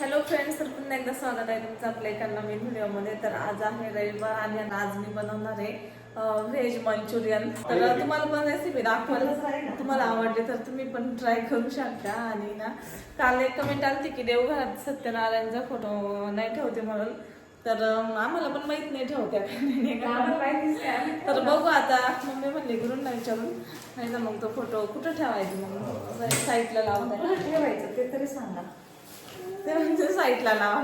Hello friends तर पुन्हा एकदा स्वागत आहे तुमचं आपल्या एका नवीन व्हिडिओमध्ये. तर आज आहे रविवार आणि आज मी बनवणार आहे व्हेज मंचुरियन तर तुम्हाला पण रेसिपी दाखवायला तुम्हाला आवडली तर तुम्ही पण ट्राय करू शकता. आणि ना काल एक कमेंट आलती की देवघरात सत्यनारायणचा फोटो नाही ठेवते म्हणून. तर आम्हाला पण माहीत नाही ठेवत्या. तर बघू आता. मम्मी म्हणली गुरुंना विचारून. नाही तर मग तो फोटो कुठं ठेवायचा मग? साईडला लावून ठेवायचं ते तरी सांगा. ते म्हणजे साईडला लावा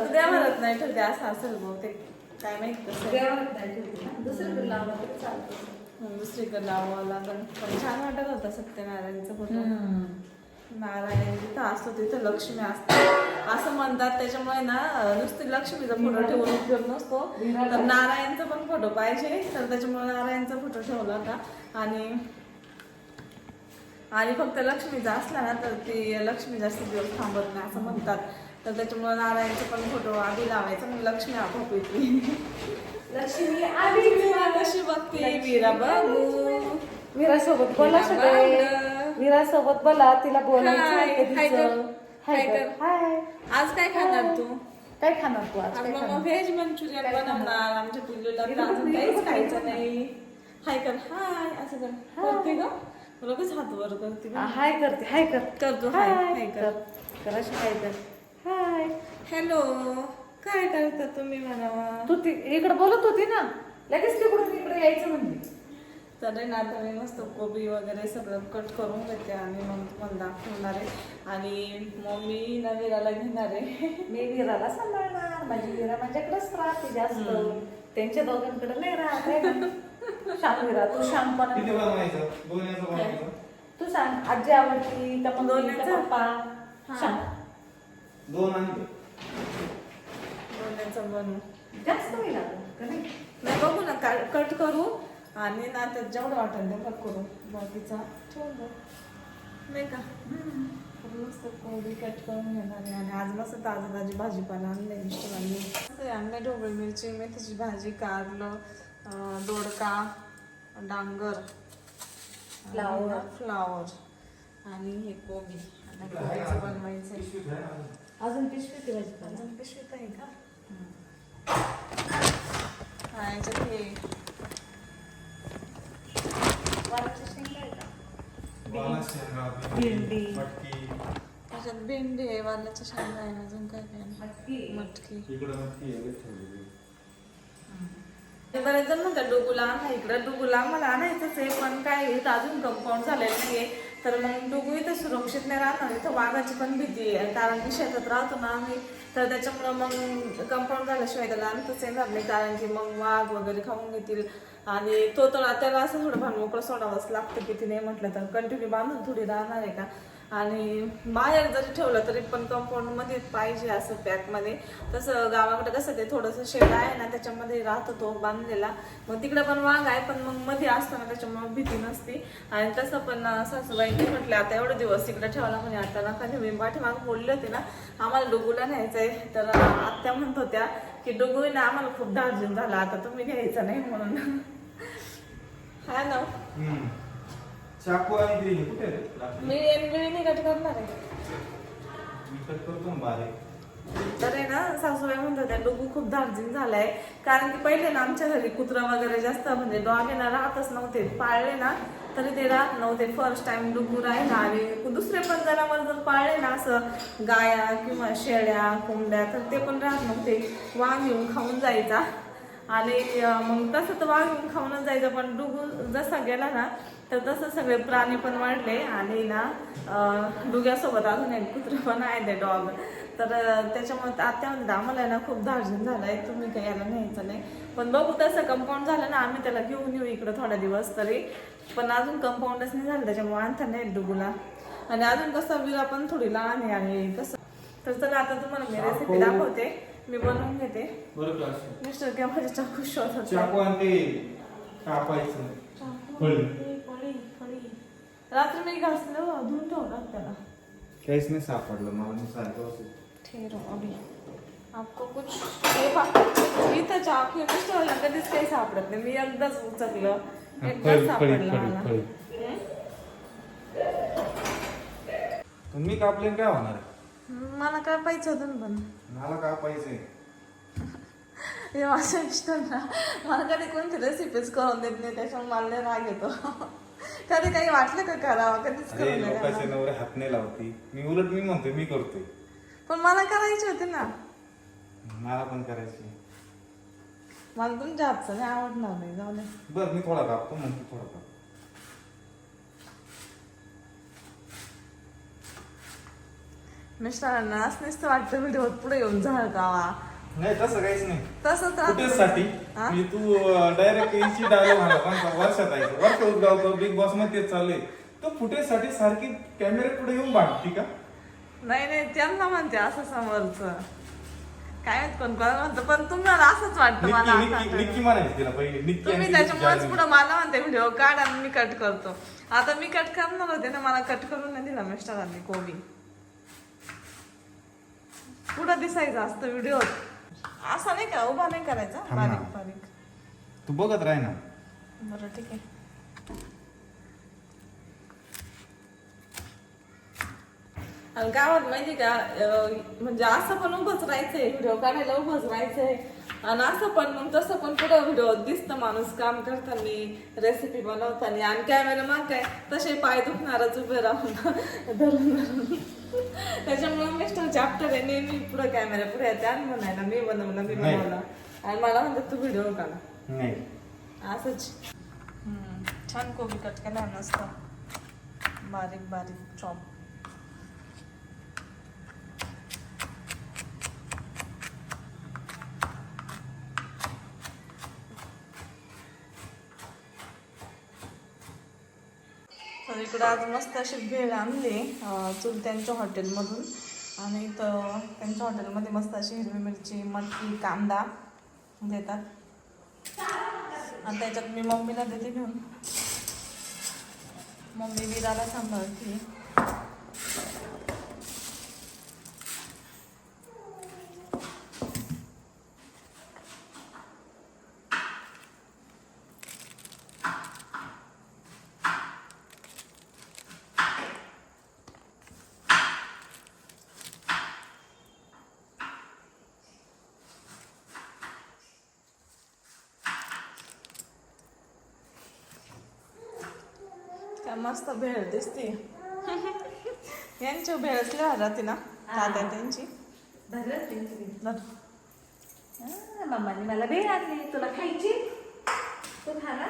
उद्या म्हणत नाही ठेवते असं असेल बहुतेक. काय माहीत कसं. दुसरीकडे लावलं तरी चालतं. दुसरीकडे लावावं लागेल पण छान वाटत होता सत्यनारायणचा फोटो. नारायण जिथं असतो तिथं लक्ष्मी असते. असं म्हणतात त्याच्यामुळे ना नुसती लक्ष्मीचा फोटो ठेवून उपयोग नसतो. तर नारायणचा पण फोटो पाहिजे. तर त्याच्यामुळे नारायणचा फोटो ठेवला होता. आणि आणि फक्त लक्ष्मीचा असला ना तर ती लक्ष्मी जास्त दिवस थांबत नाही असं म्हणतात. तर त्याच्यामुळे नारायणचा पण फोटो आधी लावायचा मग लक्ष्मी आपोआप येते. लक्ष्मी आली वीरा कशी बघते? वीरा बघू. बोला वीरा सगळे बांड. वीरा सोबत बोला तिला बोलायचं हाय, आज काय खाणार तू? काय खाणार तू आज? व्हेज मंचुरियन बनवणार. आमच्या पिल्लूला बघ, काहीच खायचं नाही. हाय कर. हाय असं कर. करते ग. लगेच हात वर करते हाय करते हाय कर. कर तू हाय हाय कर. कर. अशी हाय कर. हाय. हॅलो काय करता तुम्ही म्हणावा? तू ती इकडे बोलत होती ना. लगेच तिकडून इकडे यायचं म्हणजे तर ना आता मी मस्त कोबी वगैरे सगळं कट करून घेते आणि मग तुम्हाला दाखवणार आहे. आणि मम्मी ना विराला घेणार आहे. मी वीराला सांभाळणार. माझी वीरा माझ्याकडेच राहते जास्त. त्यांच्या दोघांकडे नाही राहत आहे ना. तू किती शांतपणा बनवायचं दोन याचं बनवायचं तू सांग आजी आवडती मम्मी दोन्हीचं? पप्पा? हा. दोन आणि बनवू जास्त नाही लागत का नाही? नाही बघू ना कट करू आणि ना त्यात जेवढं वाटेल तेवढं करू. बाकीचा ठेवून देऊ. नाही का? मस्त कोबी कट करून घेणार आहे आणि आज मस्त ताजी ताजी भाजीपाला आणले मिस्टरांनी ते आणले ढोबळी मिरची मेथीची भाजी कारलं अं, दोडका डांगर फ्लावर. फ्लावर आणि हे कोबी आता कोबीचं बनवायचं? अजून पिशवी भाजी करा. अजून पिशवीत आहे का हा याच्यात हे का? वालाची भेंडी. त्याच्यात भेंडी आहे वालाच्या शेंगा आहे अजून काय काय? मटकी. मटकी इकडं बरेच जण म्हणतात डुगुला आणा इकडं डुगुला आम्हाला आणायचंच आहे पण काय इथं अजून कंपाऊंड झालेलं नाहीये. तर मग डुगू इथं सुरक्षित नाही राहणार इथं वाघाची पण भीती आहे. कारण की शेतात राहतो ना आम्ही तर त्याच्यामुळं मग कंपाऊंड झाल्याशिवाय त्याला आणतच येणार नाही. कारण की मग वाघ वगैरे खाऊन घेतील. आणि तो तर त्याला असं थोडं भानमोकळं सोडावंच लागतं की नाही म्हटलं तर कंटिन्यू बांधून थोडी राहणार आहे का? आणि बाहेर जरी ठेवलं तरी पण कंपाऊंडमध्ये पाहिजे असं पॅकमध्ये तसं गावाकडे कसं ते थोडंसं शेड आहे ना त्याच्यामध्ये राहतो तो बांधलेला. मग तिकडे पण वाघ आहे पण मग मध्ये असताना त्याच्यामुळे भीती नसती. आणि तसं पण सासूबाईंनी म्हटलं आता एवढे दिवस तिकडे ठेवला म्हणे आता नका नेहमी पाठीमाग बोलले होते ना आम्हाला डुगूला न्यायचंय. तर आत्या म्हणत होत्या की डुगू आम्हाला खूप धार्जिन झाला आता तुम्ही न्यायचं नाही म्हणून. हा ना. चाकू आणि कुठे आहे? रे? लाकडी. मी एनगिळीने कट करणार आहे. मी कट करतो ना बारीक तर आहे ना सासूबाई म्हणत होत्या डुगू खूप धार्जिन झालाय. कारण की पहिले ना आमच्या घरी कुत्रा वगैरे जास्त म्हणजे डॉग ना राहतच नव्हते. पाळले ना तरी ते राहत नव्हते. फर्स्ट टाइम डुगू राहिला आणि दुसरे पण जनावर जर पाळले ना असं गाया किंवा शेळ्या कोंबड्या तर ते पण राहत नव्हते. वाघ येऊन खाऊन जायचा. आणि मग तसं तर वाघ खाऊनच जायचं पण डुगू जसा गेला ना तर तसं सगळे प्राणी पण वाढले आणि ना डुग्यासोबत अजून एक कुत्र पण आहे ते डॉग तर त्याच्यामुळे आत्या म्हणतात आम्हाला आहे ना खूप धार्जिन झालाय तुम्ही काही याला न्यायचं नाही. पण बघू तसं कंपाऊंड झालं ना आम्ही त्याला घेऊन येऊ इकडं थोड्या दिवस तरी. पण अजून कंपाऊंडच नाही झालं त्याच्यामुळे आणता नाही डुगूला. आणि अजून कसं विरा पण थोडी लहान आहे आणि कसं. तर चला आता तुम्हाला मी रेसिपी दाखवते. मी बनवून घेते. बरं क्लास मिस्टर किंवा माझे चाकू शोधत चाकू आणि ते कापायचं. फळी. फळी फळी. रात्री मी घासलं धुवून ठेवलं त्याला. काहीच नाही सापडलं मला मी सारखं ठेरो अभी. आपको कुछ हे पा इथं चाकू आहे मिस्टरला कधीच काही सापडत नाही. मी एकदाच उचकलं. एकदाच सापडलं मला. मी कापले काय होणार? आहे मला काय पाहिजे होतं ना पण? मला कापायचंय हे माझ्या मिस्टरना मला कधी कोणती रेसिपीज करून देत नाही त्याच्यामुळे मला लय राग येतो. कधी काही वाटलं का करावं? कधीच अरे करून नाही लोकांचे देणार. नवरे हात नाही लावती. मी उलट मी म्हणतोय मी करतोय. पण मला करायची होती ना. मला पण करायची. मला तुमच्या हातचं नाही आवडणार नाही जाऊ दे. बर मी थोडा कापतो मग तू थोडा काप मिस्टरांना असं नुसतं वाटतं व्हिडिओ पुढे येऊन नाही तसं काहीच नाही. साठी? म्हणजे तू डायरेक्ट इन्स्टी डायलॉग म्हणा पण वर्षात आहे. वर्ष उद्गावतो बिग बॉसमध्ये तेच चाललंय. तो फुटेजसाठी सारखी कॅमेरे पुढे येऊन भांडती का नाही नाही त्यांना म्हणते असं समोरचं. काय माहीत कोण कोणाला म्हणतं पण तुम्हाला असंच वाटतं मला निक्की म्हणायची तिला पहिले. निक्की तुम्ही त्याच्यामुळेच. पुढे मला म्हणते व्हिडिओ काढ आणि मी कट करतो. आता मी कट करणार होते ना मला कट करून नाही दिला मिस्टरांनी कोबी. पुढं दिसायचं असतं व्हिडिओ असं नाही का? उभा नाही करायचा? थांब ना. बारीक बारीक. तू बघत राह ना. बरं ठीक आहे. आणि गावात माहिती का अं, म्हणजे असं पण उभंच राहायचंय व्हिडिओ काढायला उभंच राहायचंय. आणि असं पण मग तसं पण पुढं व्हिडिओ दिसतं माणूस काम करताना रेसिपी बनवताना आणि कॅमेरा मग काय तसे पाय दुखणारच उभे राहून. धरून धरून. त्याच्यामुळे मिस्टर चॅप्टर आहे नेहमी पुढे कॅमेरा पुढे येते आणि म्हणायला मी बनवलं मी नाही. बनवलं. आणि मला म्हणतात तू व्हिडिओ काढा नाही. असंच. हम्म, छान कोबी कट केला मस्त. बारीक बारीक चॉप इकडं आज मस्त अशी भेळ आणली चुलत्यांच्या हॉटेलमधून. आणि इथं त्यांच्या हॉटेलमध्ये मस्त अशी हिरवी मिरची मटकी कांदा देतात. आणि त्याच्यात मी मम्मीला देते घेऊन. मम्मी विराला सांभाळते. मस्त भेळ दिसते. यांची भेळच लिहा राहते ना? तात्या त्यांची. मम्माने मला भेळ आणली. तुला खायची? तू खा ना.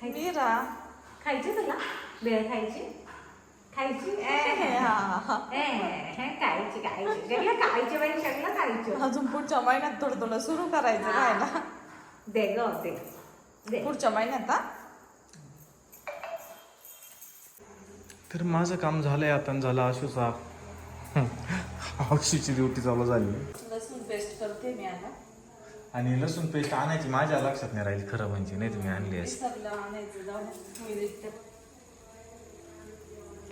खायची? मीरा. खायची तुला? भेळ खायची? खायची? खायची खायची. खायची बाई सगळं खायचं. अजून पुढच्या महिन्यात थोडं थोडं सुरू करायचं खायला दे ग दे. पुढच्या महिन्यात हा? तर माझं काम झालंय आता आणि झालं आशू साफ आशूची ड्युटी चालू झाली. लसूण पेस्ट करते मी आता. आणि लसूण पेस्ट आणायची माझ्या लक्षात नाही राहील खरं म्हणजे नाही तुम्ही आणली असती.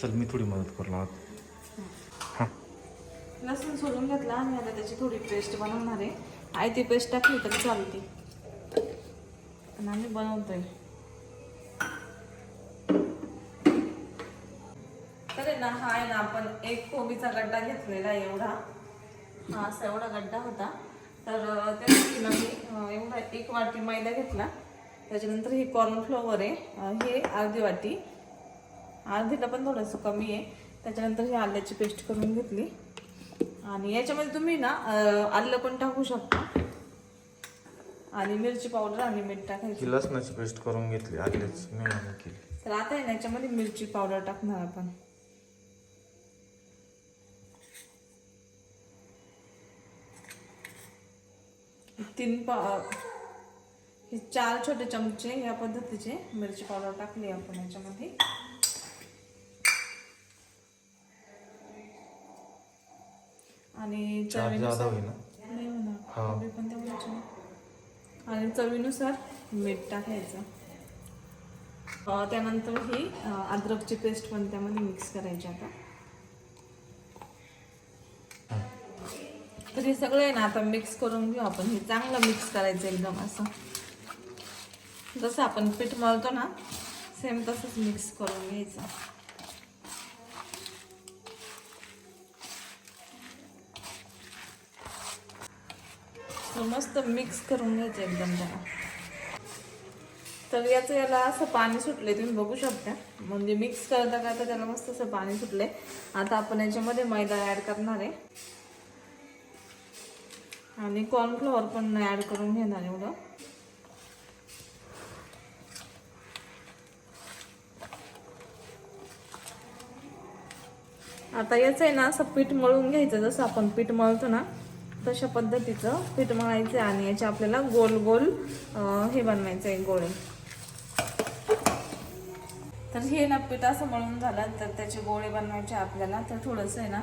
चल मी थोडी मदत करू लागत लसूण सोलून घेतला आणि आता त्याची थोडी पेस्ट बनवणार आहे. आई ती पेस्ट टाकली तरी चालते. पण आम्ही बनवतोय. ना हा आहे ना आपण एक कोबीचा गड्डा घेतलेला एवढा. हा असा एवढा गड्डा होता. तर त्यासाठी ना मी एवढा एक वाटी मैदा घेतला. त्याच्यानंतर हे कॉर्नफ्लोअर आहे. हे अर्धी वाटी. अर्धीला पण थोडंसं कमी आहे. त्याच्यानंतर ही आल्याची पेस्ट करून घेतली. आणि याच्यामध्ये तुम्ही ना आलं पण टाकू शकता. आणि मिरची पावडर आणि मीठ टाकायची. लसणाची पेस्ट करून घेतली केली. तर आता याच्यामध्ये मिरची पावडर टाकणार आपण. तीन पा हे चार छोटे चमचे या पद्धतीचे मिरची पावडर टाकली आपण याच्यामध्ये. आणि चवीनुसार नाही होणार. हा. पण. आणि चवीनुसार मीठ टाकायचं. त्यानंतर ही अद्रकची पेस्ट पण त्यामध्ये मिक्स करायची आता. हे सगळं आहे ना आता मिक्स करून घेऊ आपण. हे चांगलं मिक्स करायचं एकदम असं. जसं आपण पीठ मळतो ना सेम तसंच मिक्स करून घ्यायचं. मस्त मिक्स करून घ्यायचं एकदम त्याला. तर याचं याला असं पाणी सुटले तुम्ही बघू शकता. म्हणजे मिक्स करता करता त्याला मस्त असं पाणी सुटले आता आपण याच्यामध्ये मैदा ॲड करणार आहे. आणि कॉर्नफ्लॉवर पण ॲड करून घेणार एवढं. आता याचं आहे ना असं पीठ मळून घ्यायचं जसं आपण पीठ मळतो ना तशा पद्धतीचं पीठ मळायचं आणि याचे आपल्याला गोल गोल हे बनवायचं आहे गोळे. तर हे ना पीठ असं मळून झालं तर त्याचे गोळे बनवायचे आपल्याला. तर थोडंसं आहे ना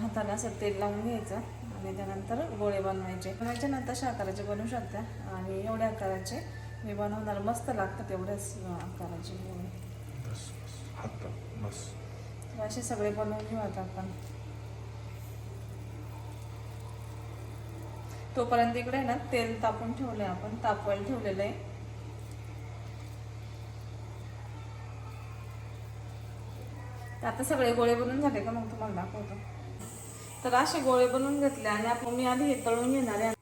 हाताला असं तेल लावून घ्यायचं. आणि त्यानंतर गोळे बनवायचे. बनवायचे ना तशा आकाराचे बनवू शकता आणि एवढ्या आकाराचे मी बनवणार मस्त लागतात एवढ्याच अं, आकाराचे गोळे. असे सगळे बनवून घेऊ आता आपण. तोपर्यंत इकडे ना तेल तापून ठेवलंय आपण तापवायला ठेवलेलं आहे. आता सगळे गोळे बनवून झाले का मग तुम्हाला दाखवतो. तर असे गोळे बनवून घेतले आणि आपण मी आधी हे तळून घेणार आहे.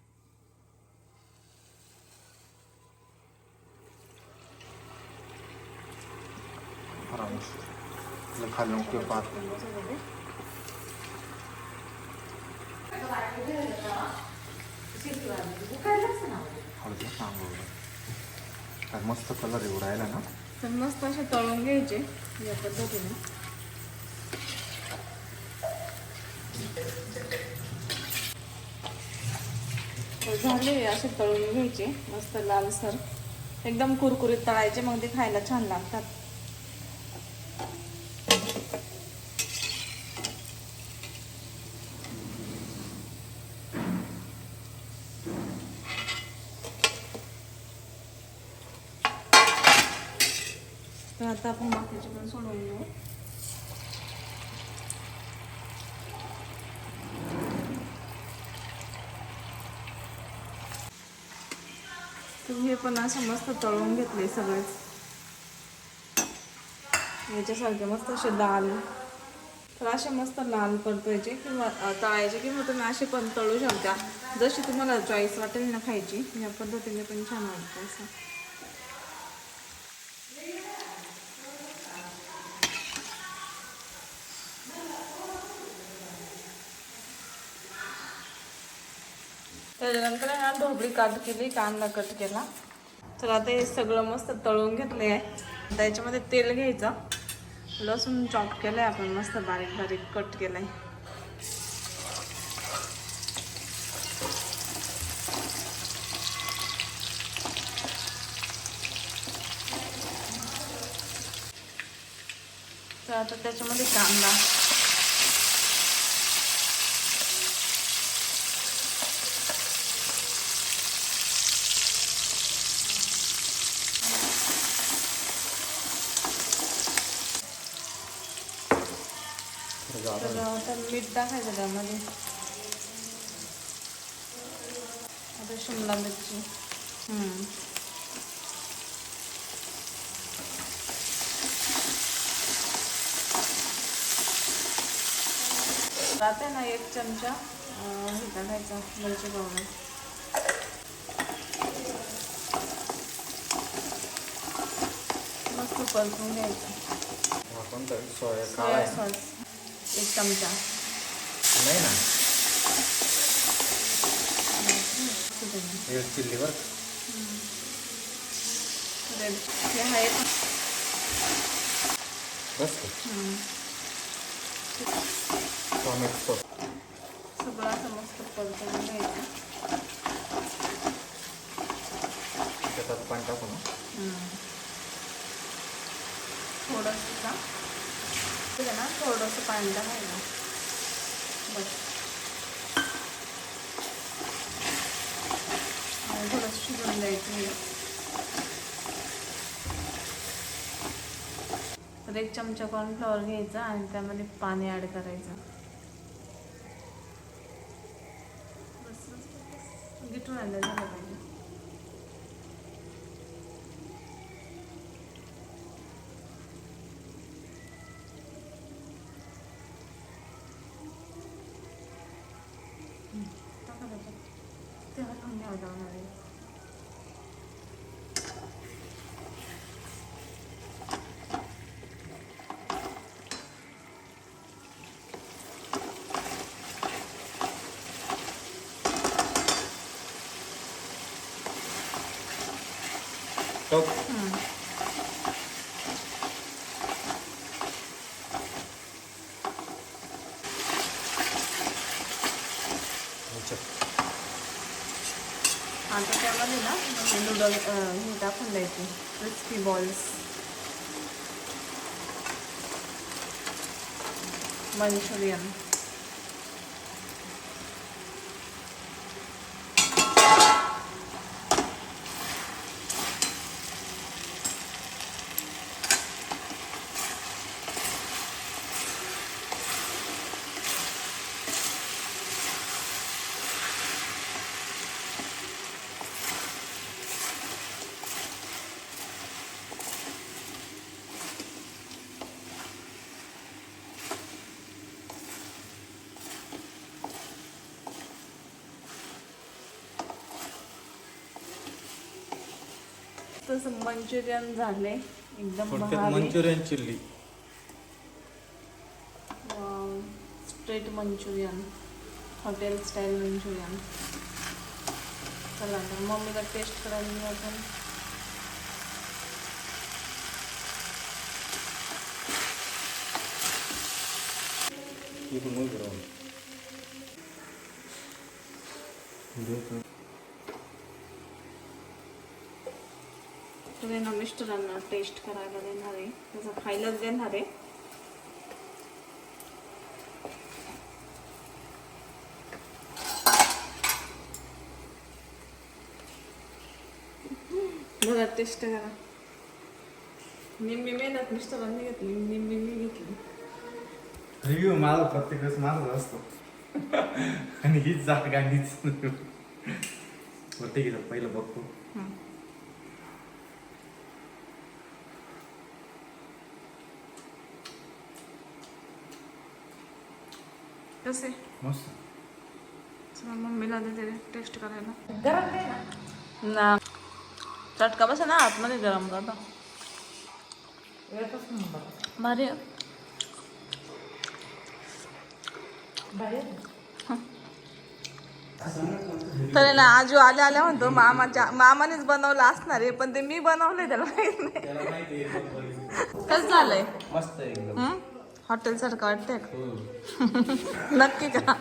मस्त कलर येऊ राहिला ना. तर मस्त असे तळून घ्यायचे या पद्धतीने. झाले असे तळून घ्यायचे. मस्त लालसर एकदम कुरकुरीत तळायचे मग ते खायला छान लागतात. तर आता आपण बाकीचे पण सोडून घेऊ पण असं मस्त तळून घेतले सगळेच. याच्यासारखे मस्त असे दाल. तर असे मस्त लाल परतायचे किंवा तळायचे किंवा तुम्ही असे पण तळू शकता. जशी तुम्हाला चॉईस वाटेल ना खायची या पद्धतीने पण छान वाटतं असं. त्याच्यानंतर ना ढोबळी काट केली कांदा कट केला. तर आता हे सगळं मस्त तळून घेतलं आहे याच्यामध्ये तेल घ्यायचं. लसूण चॉप आहे आपण मस्त बारीक बारीक कट केलं आहे तर आता त्याच्यामध्ये कांदा तर आता मीठ टाकायचं त्यामध्ये. आता शिमला मिरची. हम्म. आता ना एक चमचा हे टाकायचं मिरची पावडर. मस्त परतून घ्यायचं. Soya sauce. एक चमचा. नाही ना? रेड हे आहे बस हम्म. टॉमॅटो सॉस सगळं असं मस्त परतून घ्यायचं त्याच्यात पाणी टाकू ना. थोडंसं ठीक आहे ना थोडंसं पाणी टाकायला बस द्यायचं हे. तर एक चमचा कॉर्नफ्लॉवर घ्यायचा आणि त्यामध्ये पाणी ॲड करायचं. बस बस बस. गिटून आणलं झालं पाहिजे टाका त्याच्यात. ते हलवून करणार आहे टोक. आता त्यामध्ये ना नूडल हे टाकून द्यायचे क्रिस्पी बॉल्स मंचुरियन तसं मंचुरियन झाले एकदम Manchurian chilli. Straight Manchurian. Hotel style Manchurian. चला तर मम्मीला टेस्ट करायला आपण. इथून वर करा. तर ना मिस्टरांना टेस्ट करायला देणार आहे. त्याचं खायलाच देणार आहे. बघा टेस्ट करा. निम्मी मेहनत मिस्टरांनी घेतली निम्मी मी घेतली. रिव्ह्यू माझा प्रत्येक वेळेस माझाच असतो. आणि हीच जागा हीच. आहे पहिलं बघतो. कसे? मस्त. चला मम्मीला देते. टेस्ट करायला. गरम ना. ना. चटका बसा ना आतमध्ये गरम करता भारी तर ना आजू आल्या आल्या म्हणतो मामाच्या मामानेच बनवलं असणार आहे पण ते मी बनवलंय त्याला माहीत नाही. कसं झालंय? मस्त हॉटेल सारखं वाटतंय का? नक्की का